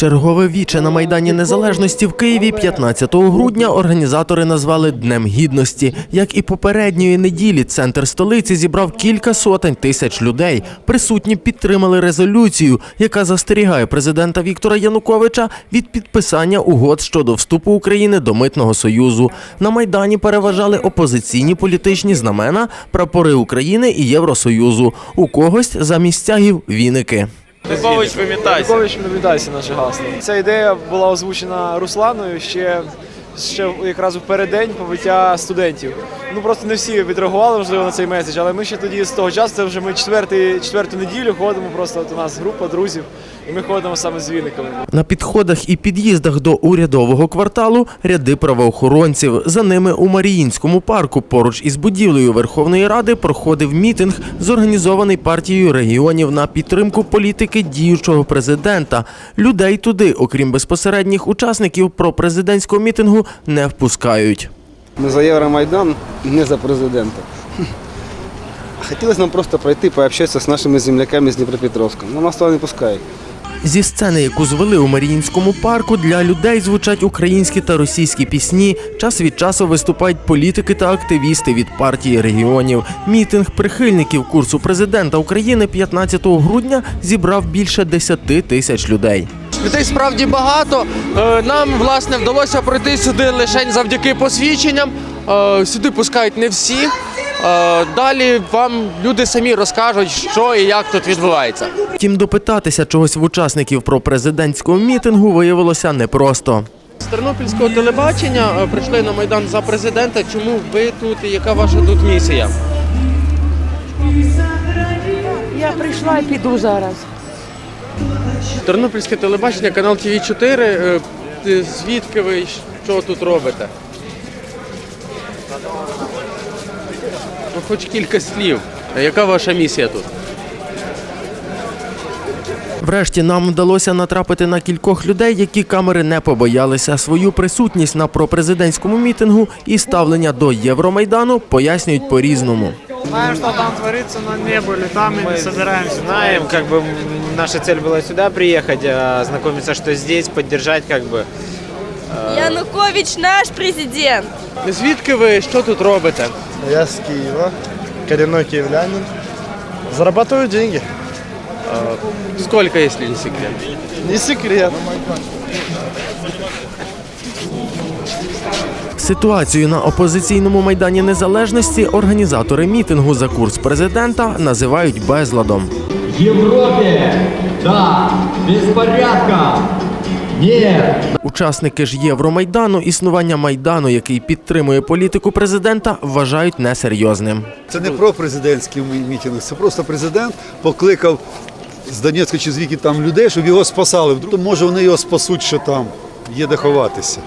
Чергове віче на Майдані Незалежності в Києві 15 грудня організатори назвали Днем Гідності. Як і попередньої неділі, центр столиці зібрав кілька сотень тисяч людей. Присутні підтримали резолюцію, яка застерігає президента Віктора Януковича від підписання угод щодо вступу України до митного союзу. На майдані переважали опозиційні політичні знамена, прапори України і Євросоюзу. У когось замість стягів віники. Янукович, вимітайся. Янукович вимітайся, наше гасло. Ця ідея була озвучена Русланою ще, ще якраз у переддень побиття студентів. Ну просто не всі відреагували можливо на цей меседж, але ми ще тоді з того часу, це вже ми четвертий, четверту неділю ходимо. Просто от у нас група друзів, і ми ходимо саме з віниками. На підходах і під'їздах до урядового кварталу ряди правоохоронців. За ними у Маріїнському парку поруч із будівлею Верховної Ради проходив мітинг, зорганізований партією регіонів на підтримку політики діючого президента. Людей туди, окрім безпосередніх учасників пропрезидентського мітингу, не впускають. Ми за Євромайдан, не за президента. Хотілося нам просто пройти, пообщатися з нашими земляками з Дніпропетровська. Но нас не пускають. Зі сцени, яку звели у Маріїнському парку, для людей звучать українські та російські пісні. Час від часу виступають політики та активісти від партії регіонів. Мітинг прихильників курсу президента України 15 грудня зібрав більше 10 тисяч людей. Людей справді багато. Е, Нам власне вдалося пройти сюди лише завдяки посвідченням. Е, Сюди пускають не всіх. Е, Далі вам люди самі розкажуть, що і як тут відбувається. Втім, допитатися чогось в учасників про президентського мітингу виявилося непросто. З тернопільського телебачення прийшли на майдан за президента. Чому ви тут і яка ваша тут місія? Я прийшла і піду зараз. Тернопільське телебачення, канал ТВ 4 Е, Звідки ви що тут робите? Ну, хоч кілька слів. Яка ваша місія тут? Врешті нам вдалося натрапити на кількох людей, які камери не побоялися. Свою присутність на пропрезидентському мітингу і ставлення до Євромайдану пояснюють по-різному. Знаем, что там творится, но не были там и не собираемся. Знаем, как бы наша цель была сюда приехать, а, ознакомиться, что здесь, поддержать как бы. Янукович наш президент. Звідки ви що тут робите? Я с Киева, коренной киевлянин. Зарабатываю деньги. Сколько, если не секрет? Не секрет. Ситуацію на опозиційному майдані незалежності організатори мітингу за курс президента називають безладом. В Европе, да, беспорядка нет. Учасники ж Євромайдану існування майдану, який підтримує політику президента, вважають несерйозним. Це не про президентський мітинг, це просто президент покликав з Донецька чи звідки там людей, щоб його спасали. Вдруг може вони його спасуть, що там є де ховатися.